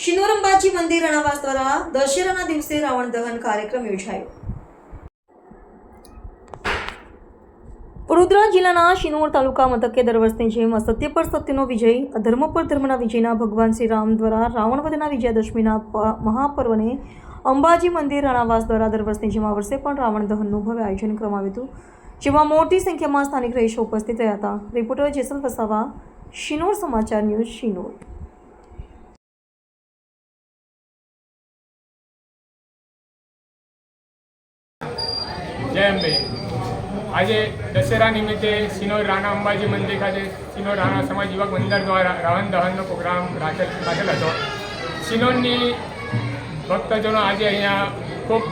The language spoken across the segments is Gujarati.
અંબાજી મંદિર રણાવાસ દ્વારા દશેરાના દિવસે રાવણ દહન કાર્યક્રમ યોજાયો. વડોદરા જિલ્લાના શિનોર તાલુકા મથકે દર વર્ષની જેમ અસત્ય પર સત્યનો વિજય, અધર્મ પર ધર્મના વિજયના ભગવાન શ્રી રામ દ્વારા રાવણ વધના વિજયાદશમીના મહાપર્વને અંબાજી મંદિર રણાવાસ દ્વારા દર વર્ષની જેમ આ વર્ષે પણ રાવણ દહનનું ભવ્ય આયોજન કરવામાં આવ્યું હતું, જેમાં મોટી સંખ્યામાં સ્થાનિક રહીશો ઉપસ્થિત રહ્યા હતા. રિપોર્ટર જેસલ વસાવા, શિનોર સમાચાર ન્યૂઝ શિનોર. જય અંબે. આજે દશેરા નિમિત્તે સિનોર રાણા અંબાજી મંદિર ખાતે સિનોર રાણા સમાજ યુવક મંડળ દ્વારા રાવણ દહનનો પ્રોગ્રામ રાખેલ રાખેલ હતો. સિનોરની ભક્તજનો આજે અહીંયા ખૂબ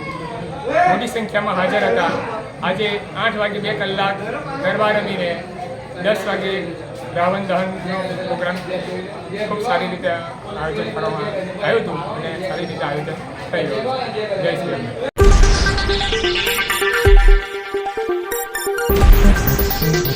મોટી સંખ્યામાં હાજર હતા. આજે આઠ વાગે બે કલાક ગરબા રમીને દસ વાગે રાવણ દહનનો પ્રોગ્રામ ખૂબ સારી રીતે આયોજન કરવામાં આવ્યું હતું અને સારી રીતે આયોજન થયું. જય શ્રી રામ. Thank you.